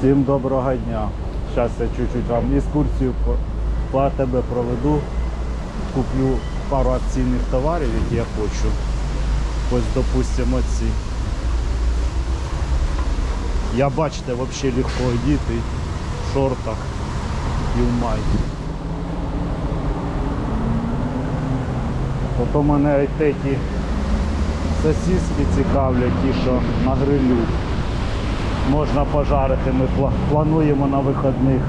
Всім доброго дня. Зараз я чуть-чуть вам екскурсію по, АТБ проведу. Куплю пару акційних товарів, які я хочу. Ось, допустимо, ці. Я бачите, взагалі легко одіти в шортах і в майці. Потім мене ті сосиски цікавлять, ті, що на грилю можна пожарити. Ми плануємо на вихідних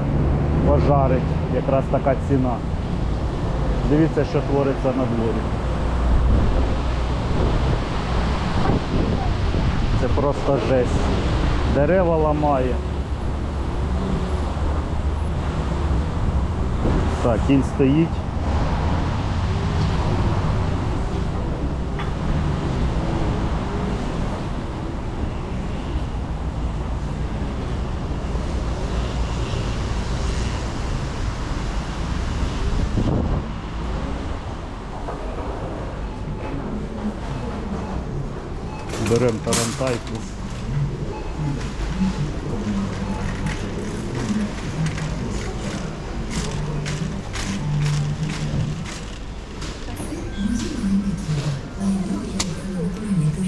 пожарити. Якраз така ціна. Дивіться, що твориться на дворі. Це просто жесть. Дерева ламає. Так, кінь стоїть. Беремо тарантайку.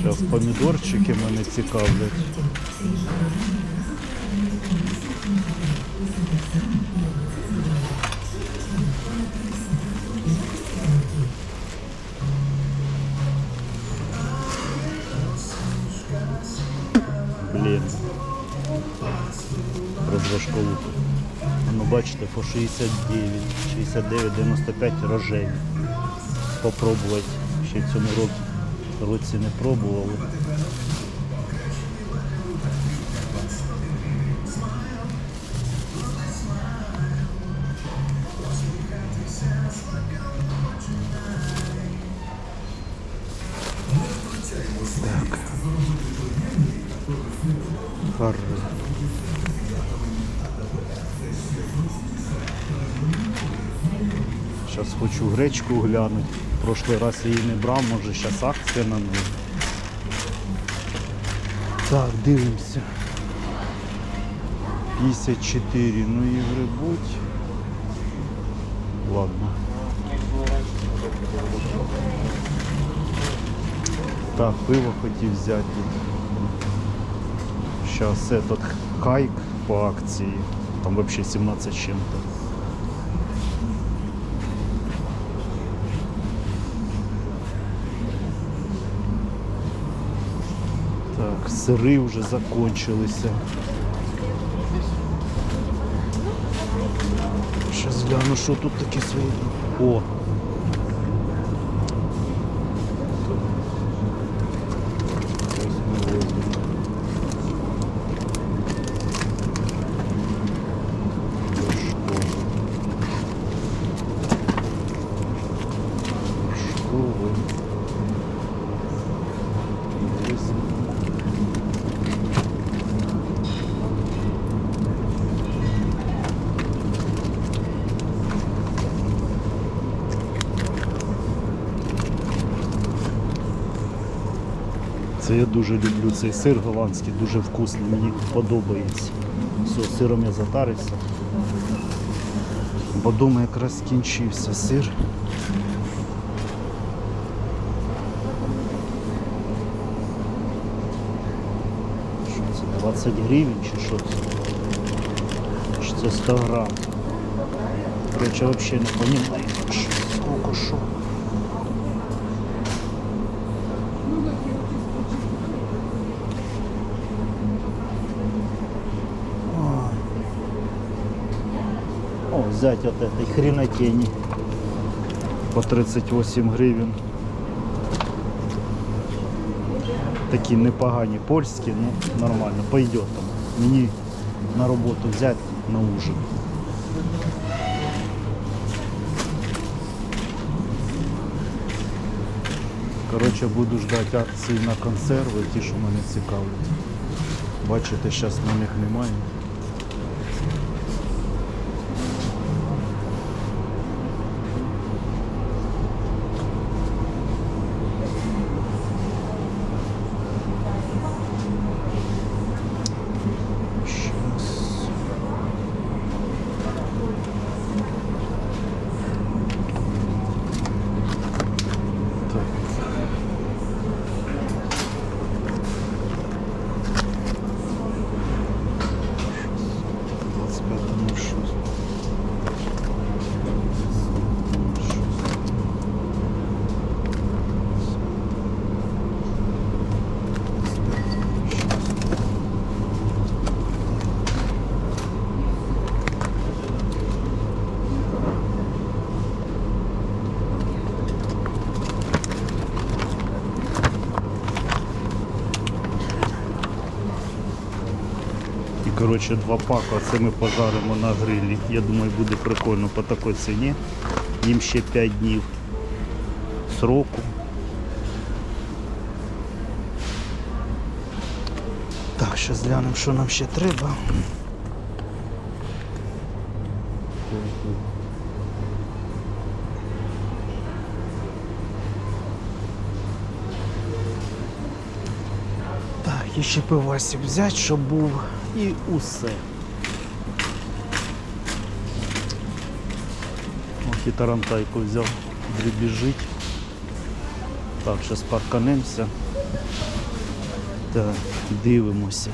Зараз помідорчики мене цікавлять. Розрожкову. Ну бачите, по 69, 69, 95 рожеві. Попробувати. Ще в цьому році, році не пробували. Хочу гречку глянути. Прошлий раз її не брав, може зараз акція на неї. Так, дивимося. 54, ну і грибуть. Ладно. Так, пиво хотів взяти. Сейчас этот хайк по акции. Там вообще 17 с Так, сири вже закончилися. Зараз гляну, що тут такі свої. О! Ось ми возьмемо. Школы. Це я дуже люблю цей сир голландський, дуже вкусний, мені подобається. Все, сиром я затарився. Бо дома якраз скінчився сир. Що це 20 гривень чи що це? Чи це 100 грам? Короче, взагалі не розумію, що сколько що. Взять от этой хренотени по 38 гривень. Такі непогані польські, ну нормально, пойдет там. Мені на роботу взяти на ужин. Коротше, буду ждати акції на консерви, ті, що мене цікавлять. Бачите, зараз на них немає. Щас. І коротше два пака, це ми пожаримо на грилі. Я думаю, буде прикольно по такій ціні. Їм ще 5 днів сроку. Так, зараз глянемо, що нам ще треба. Так, і ще пивасик взяти, щоб був і усе. Ох, і тарантайку взяв, дрібіжить. Так, зараз парканемося. Так, дивимося.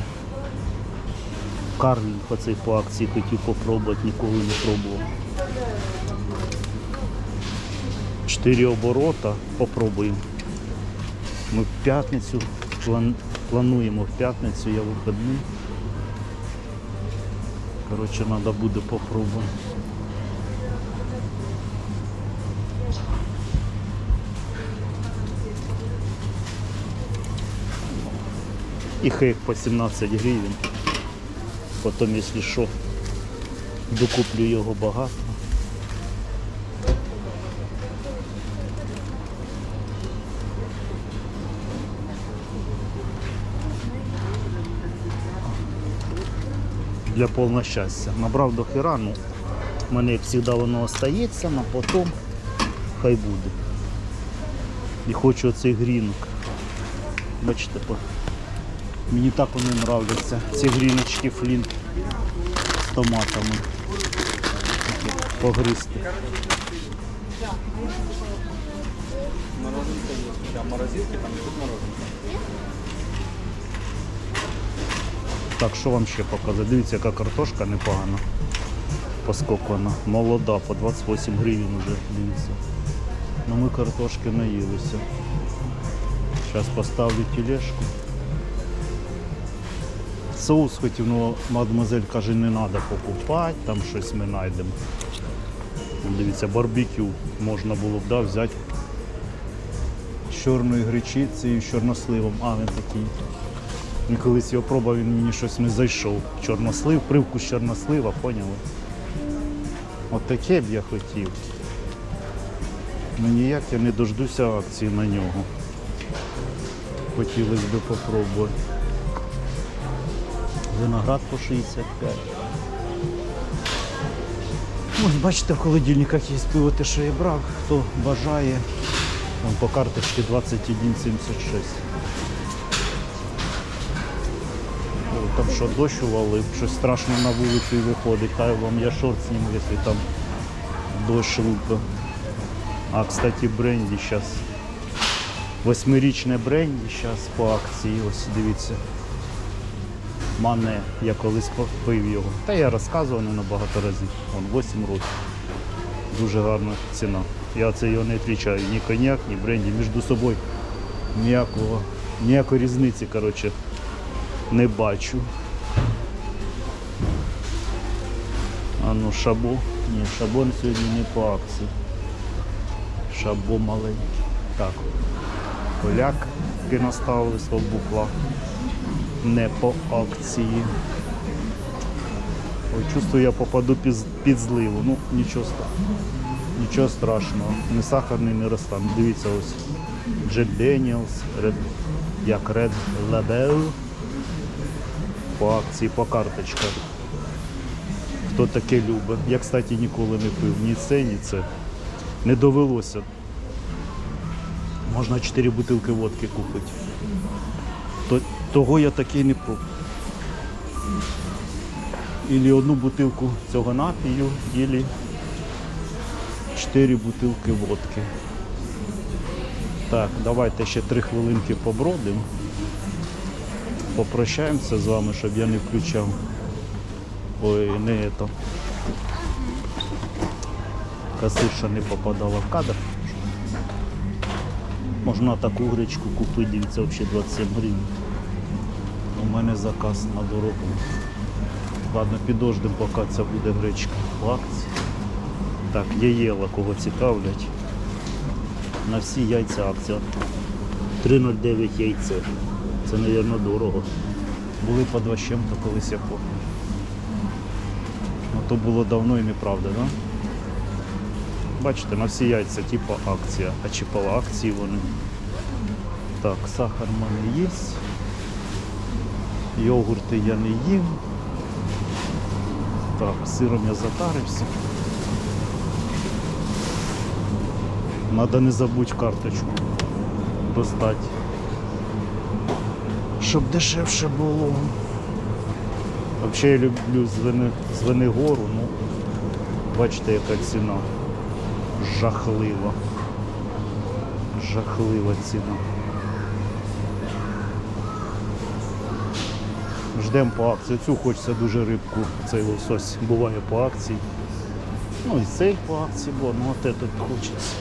Карлінг оцей по акції хотів попробувати, ніколи не пробував. Чотири оборота попробуємо. Ми в п'ятницю план... плануємо в п'ятницю, я вихідний. Коротше, треба буде попробувати. І хейк по 17 гривень. Потім, якщо що, докуплю його багато. Для повного щастя. Набрав до хера, ну, в мене як завжди воно остається, а потім хай буде. І хочу оцей грінок. Бачите, Мені так вони нравляться. Ці гріночки флінт з томатами. Погристи. Мороженка есть. Морозилки, там и тут мороженка. Так, що вам ще показати? Дивіться, яка картошка непогана. Поскоплена. Молода, по 28 гривень вже, дивіться. Ну ми картошки наїлися. Зараз поставлю тележку. Соус хотів, ну мадемуазель каже, не треба покупати, там щось ми знайдемо. Дивіться, барбекю можна було б да, взяти з чорною гречицею, з чорносливом. А, він такий. Він колись його пробував, він мені щось не зайшов. Чорнослив, привкус чорнослива, поняли? Таке б я хотів. Ну ніяк я не дождуся акції на нього. Хотілося б попробувати. Виноград по 65. Ось бачите, в холодильниках є пиво те, що я брав. Хто бажає, Вон по карточці 21,76. Там що дощ увалив, щось страшно на вулицю і виходить. Хай вам я шорт зніму, якщо там дощ лупа. А, кстати, бренді зараз. Восьмирічне бренді зараз по акції. Ось дивіться. Мане, я колись пив його. Та я розказував не набагато разів. Вон 8 років. Дуже гарна ціна. Я це його не відрічаю. Ні коньяк, ні бренді. Між собою ніякого, ніякої різниці, коротше, не бачу. А ну шабо. Ні, шабон сьогодні не по акції. Шабо маленький. Так. Поляк наставили свого букла. Не по акції. Ой, чувствую, я попаду під, зливу. Ну, нічого, ста- нічого страшного. Не сахарний, не розтан. Дивіться ось. Daniels, Red, як Red Label. По акції, по карточках. Хто таке любить. Я, кстати, ніколи не пив. Ні це, ні це. Не довелося. Можна 4 бутилки водки купити. То, того я такий не пробував. Ілі одну бутилку цього напію, ілі 4 бутилки водки. Так, давайте ще 3 хвилинки побродимо. Попрощаємося з вами, щоб я не включав. Ой, не то. Касирша не попадала в кадр. Можна таку гречку купити, дивіться, взагалі 27 гривень. У мене заказ на дорогу. Ладно, підождемо, поки це буде гречка в акції. Так, яєла, кого цікавлять. На всі яйця акція. 3,09 яйце. Це, мабуть, дорого. Були по два чим-то колись я пам'ятаю. Ну то було давно і неправда, так? Да? Бачите, на всі яйця, типу акція. А чи по акції вони? Так, сахар в мене є. Йогурти я не їм. Так, сиром я затарився. Надо не забудь карточку достати. Щоб дешевше було. Взагалі я люблю звени, Звенигору, ну бачите, яка ціна. Жахлива. Жахлива ціна. Ждемо по акції. Цю хочеться дуже рибку. Цей лосось буває по акції. Ну і цей по акції, бо ну от этот хочеться.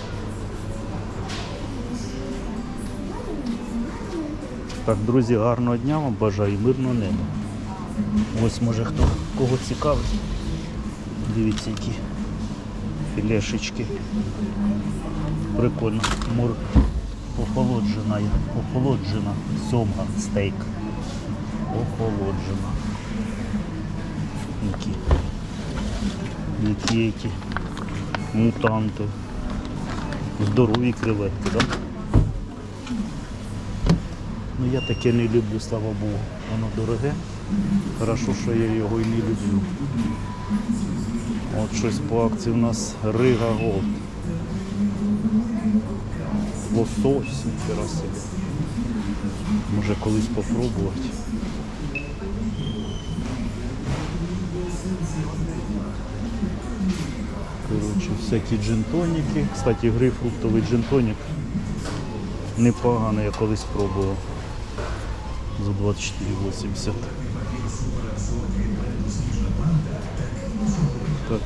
Так, друзі, гарного дня вам бажаю, мирного неба. Ось може хто кого цікавить. Дивіться, які філешечки. Прикольно. Мур охолоджена, охолоджена сьомга стейк. Охолоджена. Які. Які які. Мутанти. Здорові креветки, так? Да? Ну я таке не люблю, слава Богу. Воно дороге. Хорошо, що я його і не люблю. От щось по акції у нас Рига Голд. Лосось, ніхера собі. Може колись попробувати. Коротше, всякі джинтоніки. Кстати, грейпфруктовий джинтонік непоганий, я колись пробував. За 24,80. Так.